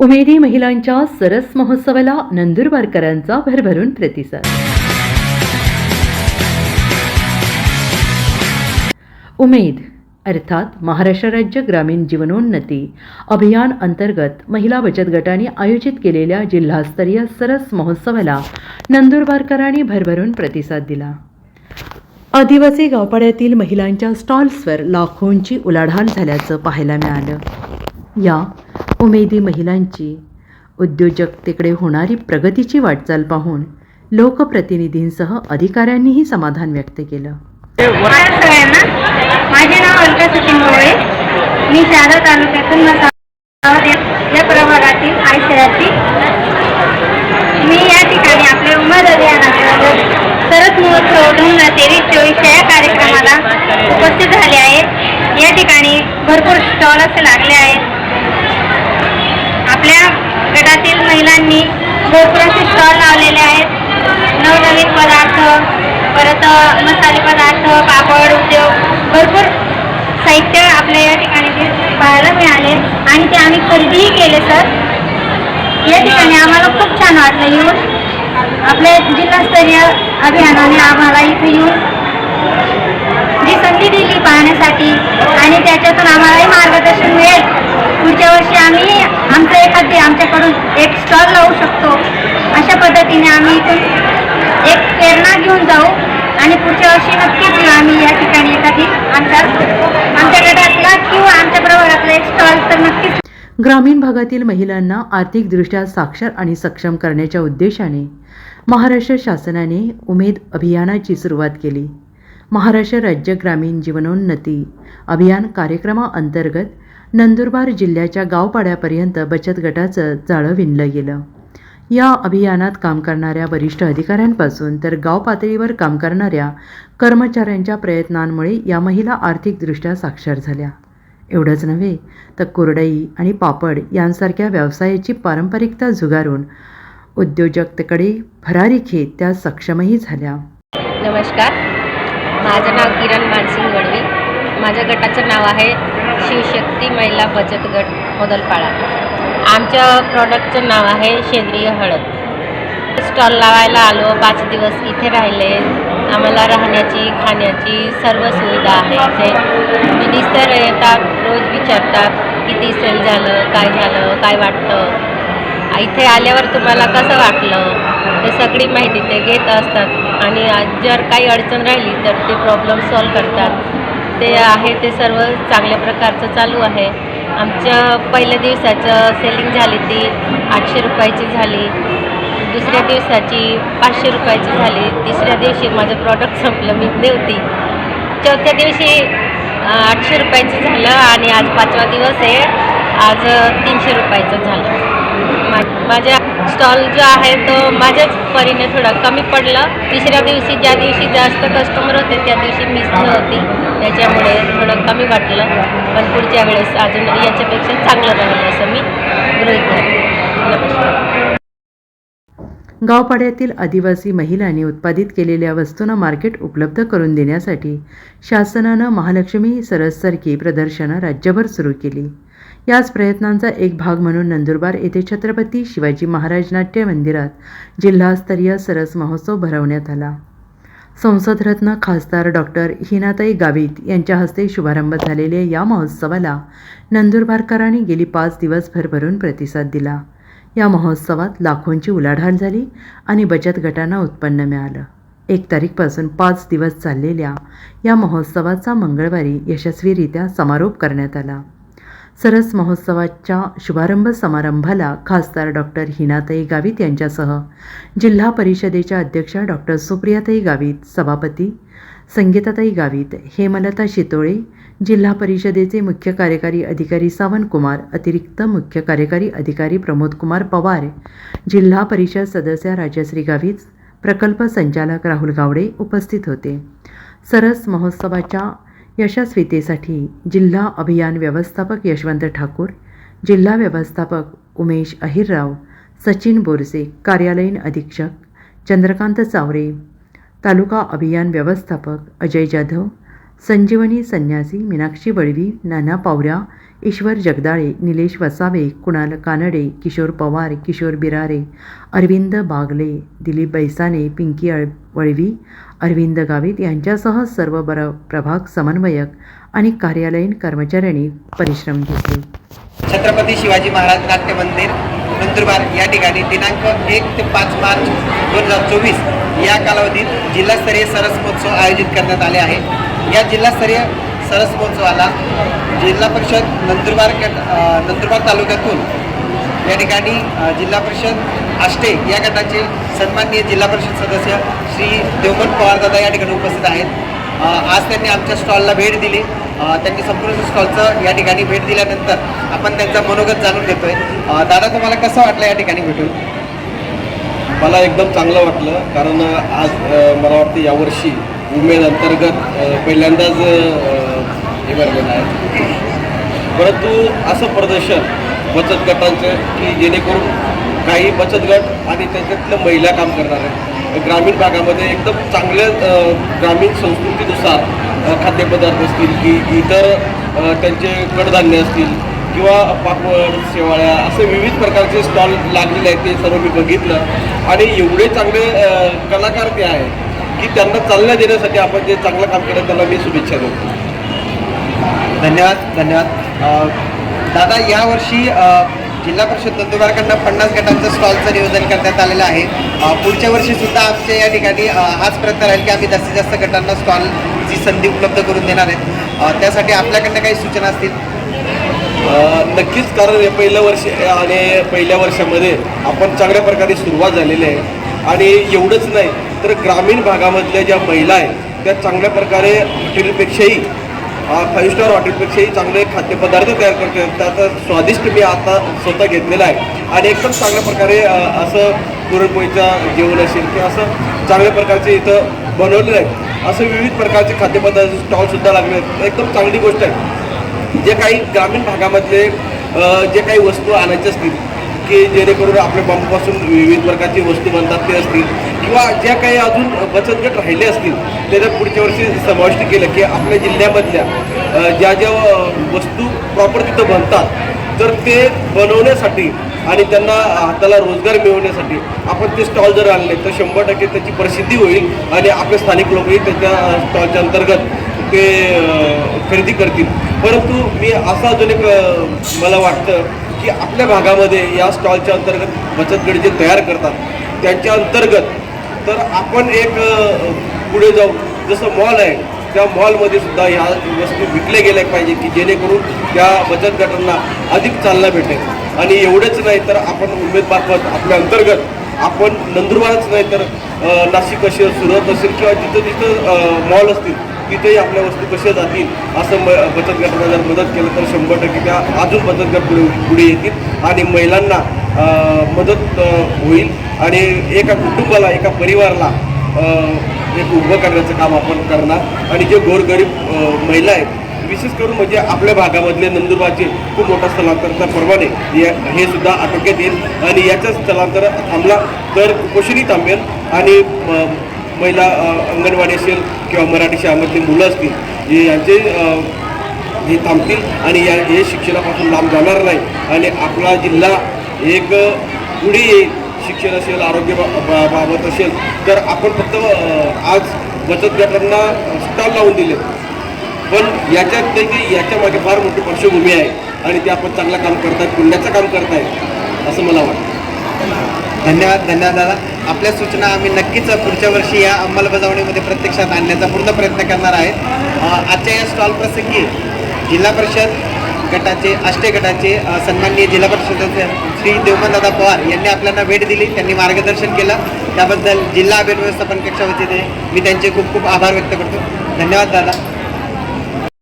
उमेदी महिलांच्या सरस महोत्सवाला नंदुरबारकरांचा भरभरून प्रतिसाद. उमेद अर्थात महाराष्ट्र राज्य ग्रामीण जीवनोन्नती अभियान अंतर्गत महिला बचत गटाने आयोजित केलेल्या जिल्हास्तरीय सरस महोत्सवाला नंदुरबारकरांनी भरभरून प्रतिसाद दिला. आदिवासी गावपाड्यातील महिलांच्या स्टॉल्सवर लाखोंची उलाढाल झाल्याचं पाहायला मिळालं. या उमेदी महिलांची उद्योजकतेकडे होणारी प्रगतीची वाटचाल पाहून लोकप्रतिनिधींसह अधिकाऱ्यांनीही समाधान व्यक्त केलं. माझे नाव अलका सचिन मोळे मी शहादा तालुक्यातून या प्रभागातील आय शहरातील मी या ठिकाणी आपले उमेद अभियानांतर्गत सरस महोत्सव दोन हजार तेवीस चोवीस या कार्यक्रमाला उपस्थित झाले आहे. या ठिकाणी भरपूर स्टॉल असे लागले आहेत. आपल्या गटातील महिलांनी भरपूर असे स्टॉल लावलेले आहेत. नवनवीन पदार्थ परत मसाले पदार्थ पापड उद्योग भरपूर साहित्य आपल्या या ठिकाणी पाहायला मिळाले. आणि ते आम्ही खरेदीही केले सर. या ठिकाणी आम्हाला खूप छान वाटलं येऊन. आपल्या जिल्हास्तरीय अभियानाने आम्हाला इथे येऊन जी संधी दिली पाहण्यासाठी आणि त्याच्यातून आम्हालाही मार्गदर्शन मिळेल पुढच्या वर्षी आम्ही आमचं एखादी आमच्याकडून एक स्टॉल लावू शकतो. अशा पद्धतीने आम्ही इथून एक प्रेरणा घेऊन जाऊ आणि पुढच्या वर्षी नक्कीच येऊ आम्ही या ठिकाणी एखादी आमच्या आमच्या गटातला किंवा आमच्या प्रभागातला एक स्टॉल तर नक्कीच ग्रामीण भागातील महिलांना आर्थिकदृष्ट्या साक्षर आणि सक्षम करण्याच्या उद्देशाने महाराष्ट्र शासनाने उमेद अभियानाची सुरुवात केली. महाराष्ट्र राज्य ग्रामीण जीवनोन्नती अभियान कार्यक्रमाअंतर्गत नंदुरबार जिल्ह्याच्या गावपाड्यापर्यंत बचत गटाचं जाळं विणलं गेलं. या अभियानात काम करणाऱ्या वरिष्ठ अधिकाऱ्यांपासून तर गाव पातळीवर काम करणाऱ्या कर्मचाऱ्यांच्या प्रयत्नांमुळे या महिला आर्थिकदृष्ट्या साक्षर झाल्या. एवढंच नव्हे तर कुरडई आणि पापड यांसारख्या व्यवसायाची पारंपरिकता झुगारून उद्योजकतेकडे भरारी घेत त्या सक्षमही झाल्या. नमस्कार. माझं नाव किरण मानसिंग गडवी माझ्या गटाचं नाव आहे शिवशक्ती महिला बचत गट मोदलपाडा. आमच्या प्रॉडक्टचं नाव आहे सेंद्रिय हळद. स्टॉल लावायला आलो पाच दिवस इथे राहिले. आम्हाला राहण्याची खाण्याची सर्व सुविधा आहे इथे. मिनिस्टर येतात रोज विचारतात किती सेल झालं काय झालं काय वाटतं. इथे आल्यावर तुम्हाला कसं वाटलं ते सगळी माहिती ते घेत असतात. आणि जर काही अडचण राहिली तर ते प्रॉब्लेम सॉल्व करतात. ते आहे ते सर्व चांगल्या प्रकारचं चालू आहे. आमच्या पहिल्या दिवसाचं सेलिंग झाली ती आठशे रुपयाची झाली. दुसऱ्या दिवसाची पाचशे रुपयाची झाली. तिसऱ्या दिवशी माझं प्रॉडक्ट संपलं मी नव्हती चौथ्या दिवशी आठशे रुपयाचं झालं आणि आज पाचवा दिवस आहे. आज तीनशे रुपयाचं झालं. माझ्या स्टॉल जो आहे तो माझ्याच परीने थोडं कमी पडलं. तिसऱ्या दिवशी ज्या दिवशी जास्त कस्टमर होते त्या दिवशी मिस नव्हती. त्याच्यामुळे थोडं कमी वाटलं. पण पुढच्या वेळेस अजून याच्यापेक्षा चांगलं राहील असं मी गृहित नमस्कार. गावपाड्यातील आदिवासी महिलांनी उत्पादित केलेल्या वस्तूंना मार्केट उपलब्ध करून देण्यासाठी शासनानं महालक्ष्मी सरससारखी प्रदर्शनं राज्यभर सुरू केली. याच प्रयत्नांचा एक भाग म्हणून नंदुरबार येथे छत्रपती शिवाजी महाराज नाट्य मंदिरात जिल्हास्तरीय सरस महोत्सव भरवण्यात आला. संसदरत्न खासदार डॉक्टर हिनाताई गावित यांच्या हस्ते शुभारंभ झालेल्या या महोत्सवाला नंदुरबारकरांनी गेली पाच दिवस भरभरून प्रतिसाद दिला. या महोत्सवात लाखोंची उलाढाल झाली आणि बचत गटांना उत्पन्न मिळालं. एक तारीखपासून पाच दिवस चाललेल्या या महोत्सवाचा मंगळवारी यशस्वीरित्या समारोप करण्यात आला. सरस महोत्सवाच्या शुभारंभ समारंभाला खासदार डॉक्टर हिनाताई गावित यांच्यासह जिल्हा परिषदेच्या अध्यक्षा डॉक्टर सुप्रियाताई गावित सभापती संगीताताई गावित हेमलता शितोळे जिल्हा परिषदेचे मुख्य कार्यकारी अधिकारी सावंतकुमार अतिरिक्त मुख्य कार्यकारी अधिकारी प्रमोदकुमार पवार जिल्हा परिषद सदस्या राजश्री गावित प्रकल्प संचालक राहुल गावडे उपस्थित होते. सरस महोत्सवाच्या यशस्वीतेसाठी जिल्हा अभियान व्यवस्थापक यशवंत ठाकूर जिल्हा व्यवस्थापक उमेश अहिरराव सचिन बोरसे कार्यालयीन अधीक्षक चंद्रकांत चावरे तालुका अभियान व्यवस्थापक अजय जाधव संजीवनी संन्यासी मीनाक्षी बळवी नाना पावऱ्या ईश्वर जगदाळे निलेश वसावे कुणाल कानडे किशोर पवार किशोर बिरारे अरविंद बागले दिलीप बैसाने पिंकी अळ वळवी अरविंद गावित यांच्यासह सर्व बर प्रभाग समन्वयक आणि कार्यालयीन कर्मचाऱ्यांनी परिश्रम घेतले. छत्रपती शिवाजी महाराज नाट्य मंदिर नंदुरबार या ठिकाणी दिनांक एक ते पाच मार्च दोन हजार चोवीस या कालावधीत जिल्हास्तरीय सरस महोत्सव आयोजित करण्यात आले आहे. या जिल्हास्तरीय सरस महोत्सवाला जिल्हा परिषद नंदुरबार नंदुरबार तालुक्यातून या ठिकाणी जिल्हा परिषद आष्टे या गटाचे सन्माननीय जिल्हा परिषद सदस्य श्री देवमन पवारदादा या ठिकाणी उपस्थित आहेत. आज त्यांनी आमच्या स्टॉलला भेट दिली. त्यांनी संपूर्ण स्टॉलचं या ठिकाणी भेट दिल्यानंतर आपण त्यांचा मनोगत जाणून घेतोय. दादा तुम्हाला कसं वाटलं या ठिकाणी भेटून? मला एकदम चांगलं वाटलं कारण आज मला वाटतं यावर्षी उमेद अंतर्गत पहिल्यांदाच हे बरोबर आहे. परंतु असं प्रदर्शन बचत गटांचं की जेणेकरून काही बचत गट आणि त्याच्यातल्या महिला काम करणार आहेत. ग्रामीण भागामध्ये एकदम चांगल्या ग्रामीण संस्कृतीनुसार खाद्यपदार्थ असतील की इतर त्यांचे कडधान्य असतील किंवा पापड शेवाळ्या असे विविध प्रकारचे स्टॉल लागलेले आहेत ते सर्व मी बघितलं. आणि एवढे चांगले कलाकार ते आहेत की त्यांना चालना देण्यासाठी आपण जे चांगलं काम केलं त्याला मी शुभेच्छा देतो. धन्यवाद धन्यवाद. दादा यावर्षी जिल्हा परिषद नंदुरबारकडनं पन्नास गटांचं स्टॉलचं नियोजन करण्यात आलेलं आहे. पुढच्या वर्षीसुद्धा आमच्या या ठिकाणी हाच प्रयत्न राहील की आम्ही जास्तीत जास्त गटांना स्टॉलची संधी उपलब्ध करून देणार आहेत. त्यासाठी आपल्याकडनं काही सूचना असतील? नक्कीच कारण हे पहिलं वर्ष आणि पहिल्या वर्षामध्ये आपण चांगल्या प्रकारे सुरुवात झालेली आहे. आणि एवढंच नाही तर ग्रामीण भागामधल्या ज्या महिला आहेत त्या चांगल्या प्रकारे हॉटेलपेक्षाही फाईव्ह स्टार हॉटेलपेक्षाही चांगले खाद्यपदार्थ तयार करतो त्यात स्वादिष्ट मी आता स्वतः घेतलेला आहे. आणि एकदम चांगल्या प्रकारे असं पुरणपोळीचा जेवण असेल किंवा असं चांगल्या प्रकारचे इथं बनवलेलं आहे. असं विविध प्रकारचे खाद्यपदार्थ स्टॉलसुद्धा लागले आहेत. एकदम चांगली गोष्ट आहे. जे काही ग्रामीण भागामधले जे काही वस्तू आणायचे असतील की जेणेकरून आपल्या बांबूपासून विविध प्रकारची वस्तू बनतात ते असतील किंवा ज्या काही अजून बचत गट राहिले असतील त्याच्यात पुढच्या वर्षी समाविष्ट केलं की आपल्या जिल्ह्यामधल्या ज्या ज्या वस्तू प्रॉपर तिथं बनतात तर ते बनवण्यासाठी आणि त्यांना हाताला रोजगार मिळवण्यासाठी आपण ते स्टॉल जर आणले तर शंभर टक्के त्याची प्रसिद्धी होईल आणि आपले स्थानिक लोकही त्याच्या स्टॉलच्या अंतर्गत ते खरेदी करतील. परंतु मी असं अजून एक मला वाटतं की आपल्या भागामध्ये या स्टॉलच्या अंतर्गत बचत गट जे तयार करतात त्यांच्या अंतर्गत तर आपण एक पुढे जाऊ. जसं मॉल आहे त्या मॉलमध्ये सुद्धा ह्या वस्तू विकल्या गेल्या पाहिजे की जेणेकरून त्या बचत गटांना अधिक चालना भेटेल. आणि एवढंच नाही तर आपण उमेदमार्फत आपल्या अंतर्गत आपण नंदुरबारच नाही तर नाशिक असेल सुरत असेल किंवा जिथं जिथं मॉल असतील तिथेही आपल्या वस्तू कशा जातील असं म बचत गटांना जर मदत केलं तर शंभर टक्के त्या अजून बचत गट पुढे पुढे येतील. आणि महिलांना मदत होईल. आणि एका कुटुंबाला एका परिवाराला एक उभं करण्याचं काम आपण करणार. आणि जे गोरगरीब महिला आहेत विशेष करून म्हणजे आपल्या भागामधले नंदुरबारचे खूप मोठा स्थलांतरचा परवाने हे हे सुद्धा आटोक्यात येईल. आणि याचं स्थलांतर थांबला तर कुपोषणही थांबेल. आणि महिला अंगणवाडी असेल किंवा मराठी शाळेमधली मुलं असतील हे यांचे हे थांबतील. आणि या हे शिक्षणापासून लांब जाणार नाही. आणि आपला जिल्हा एक पुढे येईल शिक्षण असेल आरोग्य बा- बा- बाबत असेल तर आपण फक्त आज बचत गटांना स्टॉल लावून दिले. पण याच्यात ते याच्या मागे फार मोठी पार्श्वभूमी आहे आणि ते आपण चांगलं काम करतायत पुण्याचं काम करतायत असं मला वाटतं. धन्यवाद धन्यवाद दादा. आपल्या सूचना आम्ही नक्कीच पुढच्या वर्षी या अंमलबजावणीमध्ये प्रत्यक्षात आणण्याचा पूर्ण प्रयत्न करणार आहे आजच्या या स्टॉल प्रसंगी जिल्हा परिषद गटाचे आष्टे गटाचे सन्माननीय जिल्हा परिषद श्री देवमनदादा पवार यांनी आपल्याला भेट दिली त्यांनी मार्गदर्शन केलं. त्याबद्दल जिल्हा अभियान व्यवस्थापन कक्षा वतीने मी त्यांचे खूप खूप आभार व्यक्त करतो. धन्यवाद दादा.